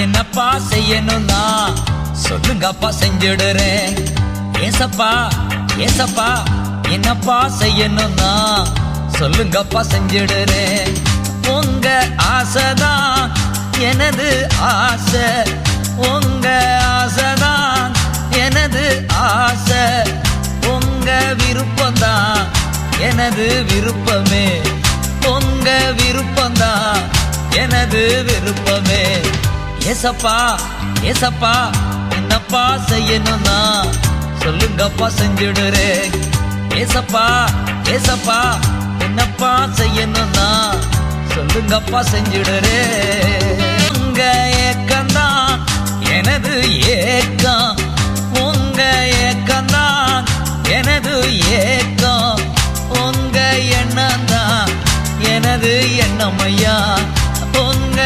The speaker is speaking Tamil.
என்னப்பா செய்யணும்னா? சொல்லுங்கப்பா செஞ்சிடுறேன். ஏசப்பா ஏசப்பா என்னப்பா செய்யணும்னா? சொல்லுங்கப்பா செஞ்சிடுறேன். உங்க ஆசைதான் எனது ஆசை. உங்க ஆசைதான் எனது ஆசை. உங்க விருப்பம்தான் எனது விருப்பமே. உங்க விருப்பம்தான் எனது விருப்பமே. ஏசப்பா ஏசப்பா என்னப்பா செய்யணும்னா? சொல்லுங்கப்பா செஞ்சிடுறே. ஏசப்பா ஏசப்பா என்னப்பா செய்யணும்னா? சொல்லுங்கப்பா செஞ்சிடுறே. உங்க ஏக்கம்தான் எனது ஏக்கம். உங்க ஏக்கம்தான் எனது ஏக்கம். உங்க எண்ணம் தான் எனது எண்ணம் ஐயா. உங்க